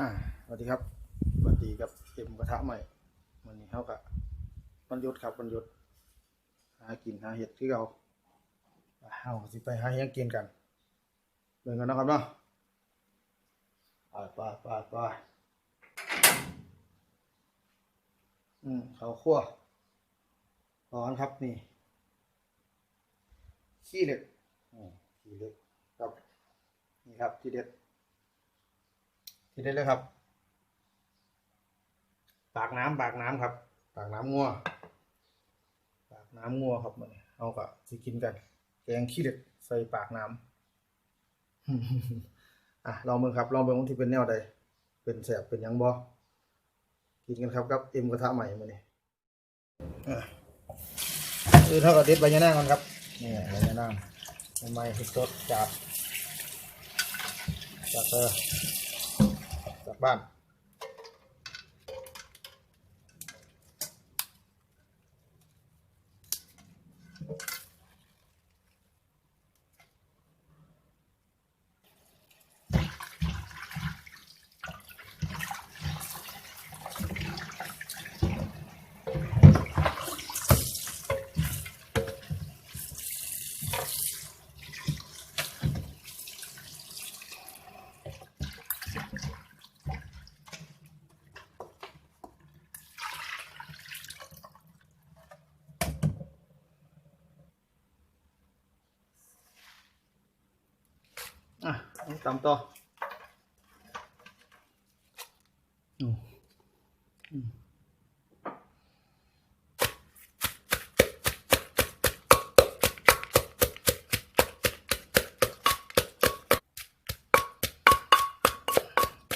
อ่าสวัสดีครับสวัสดีกับเอ็มกระทะใหม่วันนี้เขากับวันยุดครับวันยุดหากินหาเห็ดที่เราเฮาสิไปหาเห็ดกินกันเบิ่งกันนะครับเนาะไปไปไปไปอืมเขาวคั่วร้อนครับนี่ขี้เหล็กอืมขี้เหล็กครับนี่ครับที่เด็ด ที่เด็ดเลยครับ ปากน้ำปากน้ำครับ ปากน้ำงัวปากน้ำงัวครับมันเอากะสิกินกันแกงขี้เหล็กใส่ปากน้ำอะลองเบิ่งครับลองเบิ่งว่าที่เป็นแนวใดเป็นแสบเป็นยังบ่กินกันครับกับเอ็มกระทะใหม่มาเนี่ยคือเท่ากับเด็ดใบยะนางก่อนครับนี่ใบยะนางใหม่ๆสดจากจากเออา ตำต่ออืมอืม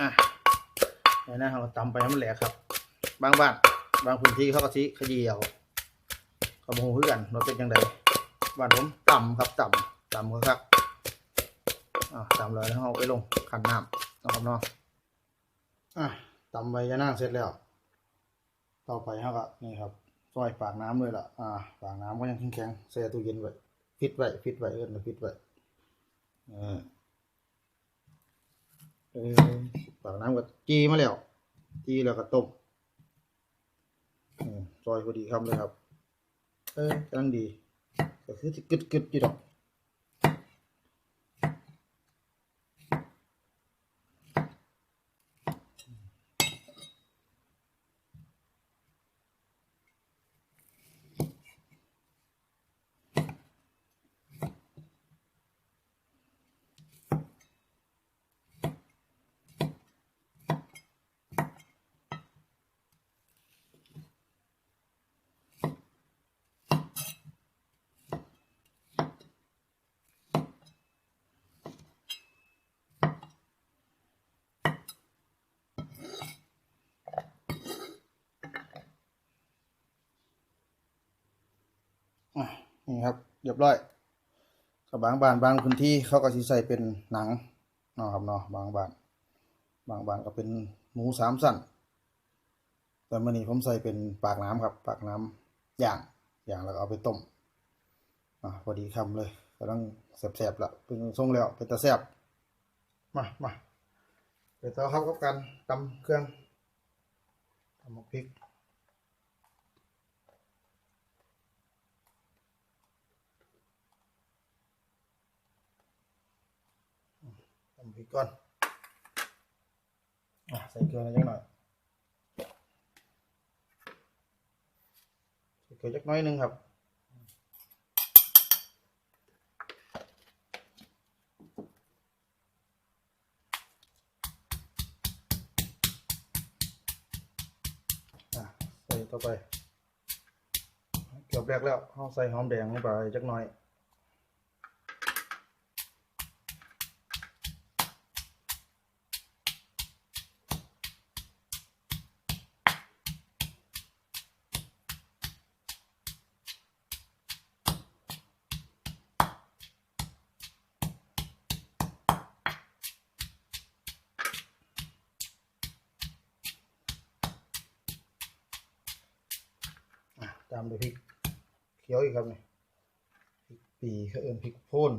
อะเดี๋ยวนะเราตำไปให้มันแหลกครับ บางบ้านบางพื้นที่เขาก็สิขยี้เอาเขาบอกเพื่อนเราเป็นยังไงบ้านผมต่ำครับต่ำต่ำครับ อะตำเลยแล้วเอาไปลงขันน้ำนะครับเนาะอะตำใบยะนางเสร็จแล้ว ต่อไปเขาก็นี่ครับซอยปากน้ำเลยล่ะอ่าปากน้ำก็ยังแข็งๆแช่ตู้เย็นไว้ฟิตไว้ฟิตไว้เอิ้นว่าฟิตไว้เออเออปากน้ำก็จีมาแล้วจีแล้วก็ต้มซอยพอดีคำเลยครับ เออกำลังดีก็คือกึดกึดๆอยู่ดอก อะ นี่ครับเรียบร้อยกับบางบานบางพื้นที่เขาก็สิใส่เป็นหนังเนาะครับเนาะบางบานบางบานก็เป็นหมูสามสั้นแต่มื่อนี้ผมใส่เป็นปากน้ำครับ ปากน้ำย่างอย่างแล้วก็เอาไปต้มอะพอดีคำเลยกำลังแสบๆละเป็นทรงแล้วเป็นตาแสบมามาเดี๋ยวต่อครับกับการตำเครื่องตำหมกพริก ทำพริกก่อนอะใส่เกลือนิดหน่อยใส่เกลือจักน้อยหนึงครับใส่ต่อไปเกือบแรกแล้วเอาใส่หอมแดงลงไปจักหน่อย ตามด้วยพริกเขียวอีกครับนี่พริกปีเขาเอิ้นพริกโพน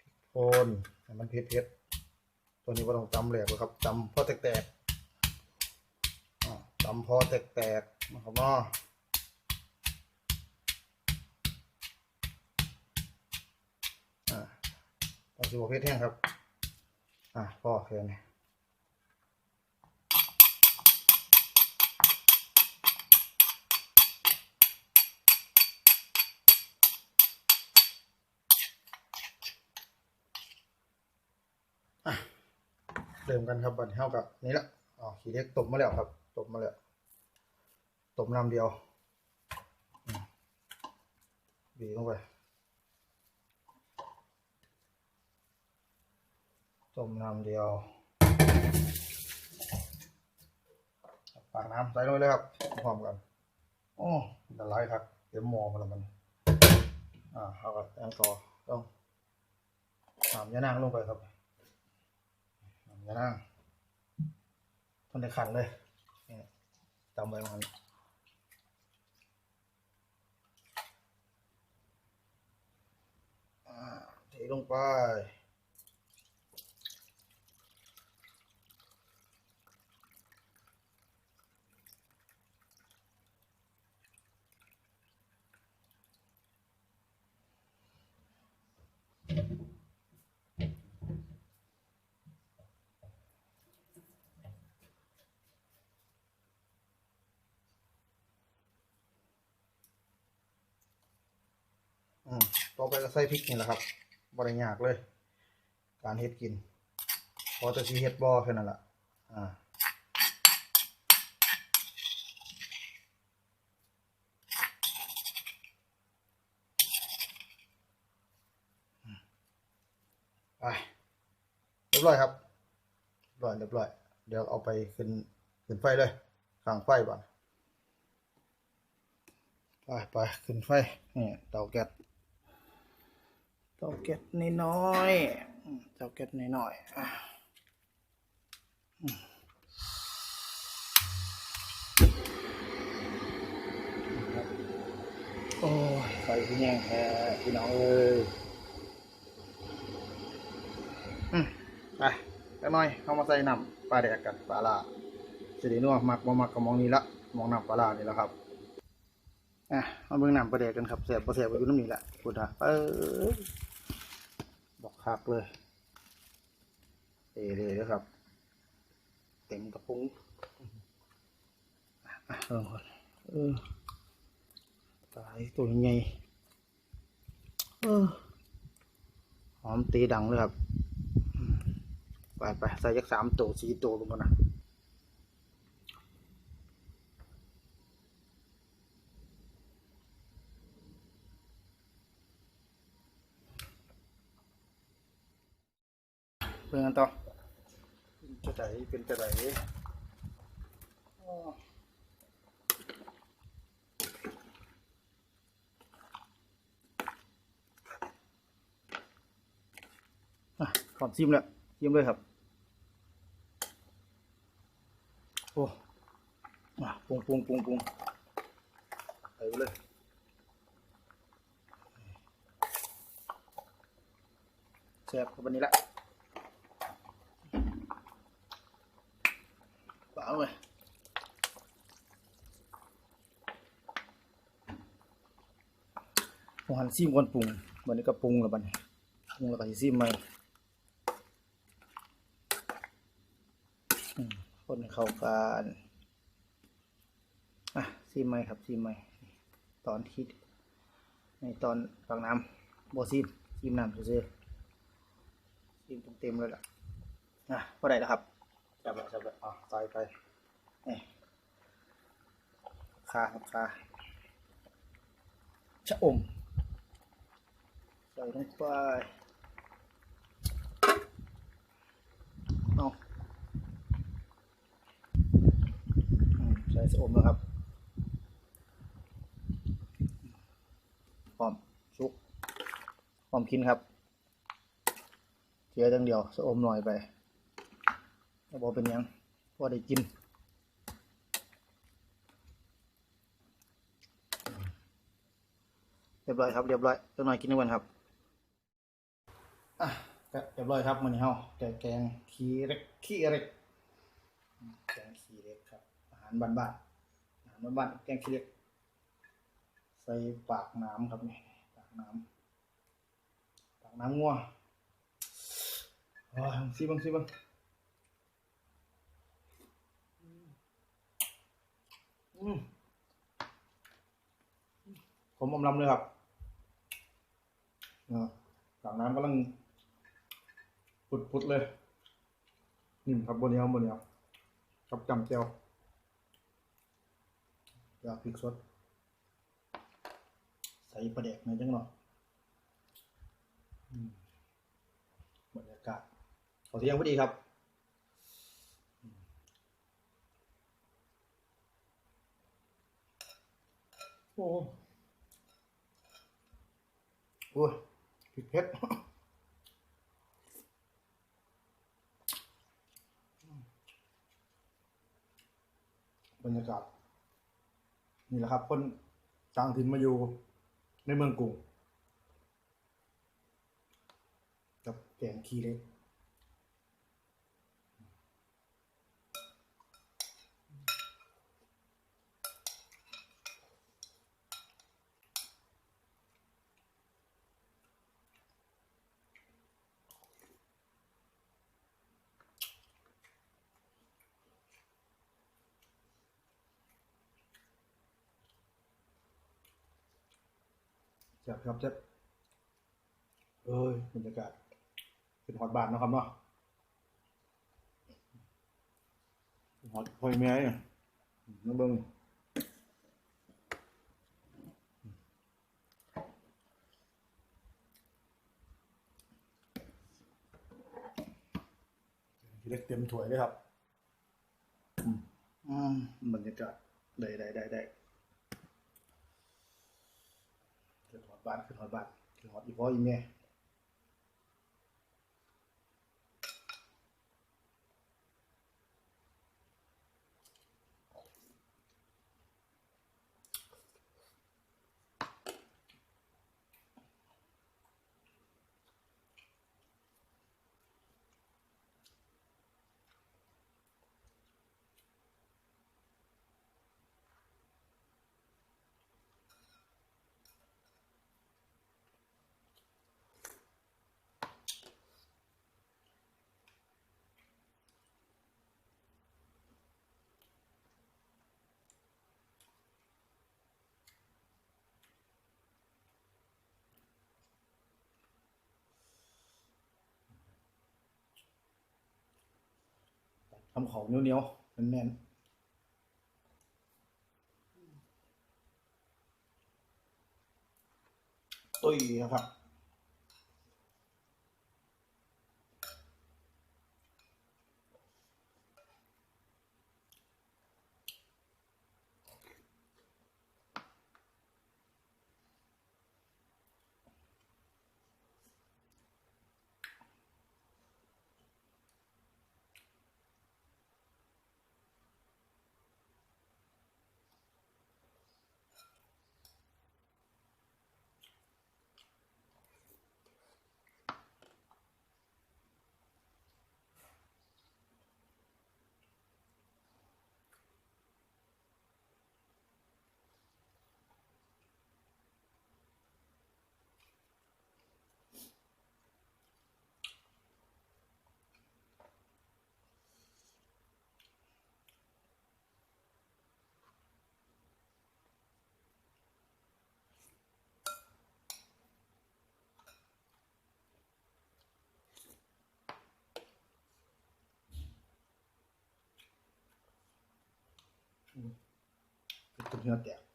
พริกโพนมันเผ็ดเผ็ดตัวนี้ว่าต้องตำแหลกเลยครับตำพอแตกๆตำพอแตกๆนะครับเนาะอ่าตำสิบเพชรแห้งครับ อะพอแค่นี้ เริ่มกันครับบัดเท่ากับนี่ละอ๋อขี้เล็กตบมาแล้วครับ ตบมาแล้วตบน้ำเดียวบีลงไปต้มน้ำเดียวปากน้ำใส่ลงไปเลยครับพร้อมกันโอ้ละลายครับเต็มหม้อมาแล้วมัน อ่าเอากับแองกอต้องสามยานางลงไปครับ อย่านั่งทนในขันเลยนี่จำไว้มันอ่าเทลงไป อืมต่อไปก็ใส่พริกนี่แหละครับบริยากเลย การเฮ็ดกิน พอจะชีเฮ็ดบ่อแค่นั้นแหละอ่าไปเรียบร้อยครับร้อยเรียบร้อย เดี๋ยวเอาไปขึ้นขึ้นไฟเลยข้างไฟก่ไปไปขึ้นไฟนี่เตาแก๊ส เตาแก๊สน้อยๆอืมเตาแก๊สน้อยๆอะอืมครับโอ้ยไฟพี่แย่งแท้พี่น้องเอ้ยอืมไปไปหน่อยเข้ามาใส่น้ำปลาแดกกันปลาลาสิได้นัวมักบ่มักก็มองนี้ละมองน้ำปลาลานี่แหละครับ อะมาเบิ่งน้ำปลาแดกกันครับเสียบปลาเสียบไปอยู่น้ำนี้แหละพูดนะเออบอกคักเลยเอเลยนะครับ เต็มกระปุ้งเออเออตายตัวใหญ่เออหอมตีดังเลยครับ ไปไปใส่ยักสามตัวสี่ตัวลงกันนะ เพื่อนกันต่อจะไหนเป็นจะไหนขอมซิมแล้วซิมเลยครับ โอ้อะปรุงปรุงปรุงปรุงไปเลยแซ่บกับวันนี้ละ เปล่าเลยหันซิมก่อนปรุงวันนี้ก็ปรุงแล้วบัดนี้ปรุงแล้วก็สิซิมใหม่คนเข้ากันอะซิมใหม่ครับซิมใหม่ตอนคิดในตอนฝักน้ำบ่ซิมซิมน้ำซื่อซิมเต็มๆเลยล่ะอะพอได้แล้วครับ จับแล้วจับแล้วอะใส่ไปนี่คาครับคาชะอมใส่ลงไปเอาอืมใส่ชะอมนะครับหอมชุกหอมกินครับเจียจังเดียวชะอมหน่อยไป บอกเป็นยังพอได้กินเรียบร้อยครับเรียบร้อยเล็กน้อยกินด้วยกันครับอะก็เรียบร้อยครับมื้อนี้เฮาแกงแกงขี้เล็กขี้เล็กแกงขี้เล็กครับอาหารบ้านๆอาหารบ้านๆแกงขี้เล็กใส่ปากน้ำครับนี่ปากน้ำปากน้ำงัวอ๋อซิบังซิบังอืม ผมอมลำเลยครับนะปากน้ำกำลังปุดๆเลยนิ่มครับบนเหนี้ยบนเหนี้ยวกับจำเจียวอยากพริกสด ใส่ประเด็กหน่อยจังหน่อยอืมบรรยากาศขอเที่ยงพอดีครับ โอ้โหพริกเผ็ดบรรยากาศนี่แหละครับ คนต่างถิ่นมาอยู่ในเมืองกรุงกับแกงขี้เล็ก แซ่บครับแซ่บเอ้ยบรรยากาศเป็นฮอตบานเนาะครับเนาะฮอตพอยแม่เนี่ยน้ำเบิ้งขี้เล็กเต็มถ้วยเลยครับอืมอืมบรรยากาศได้ได้ได้ได้ ขึ้นฮอตบ้านขึ้นฮอตบ้านขึ้นฮอตอีพ่ออีแม่ ทำของเหนียวๆแน่นๆตุ้ยนะครับ เ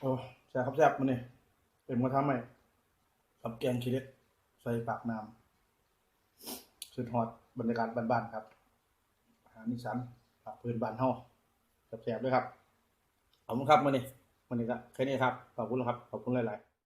โอ้แซ่บครับแซ่บมันนี่เต็มกระทะไหมกับแกงขี้เล็กใส่ปากน้ำสุดฮอตบรรยากาศบ้านๆครับอาหารนิสันปากพื้นบ้านเฮาแซ่บๆด้วยครับขอบคุณครับมันนี่มันนี่ก็แค่นี้ครับขอบคุณครับขอบคุณหลายๆ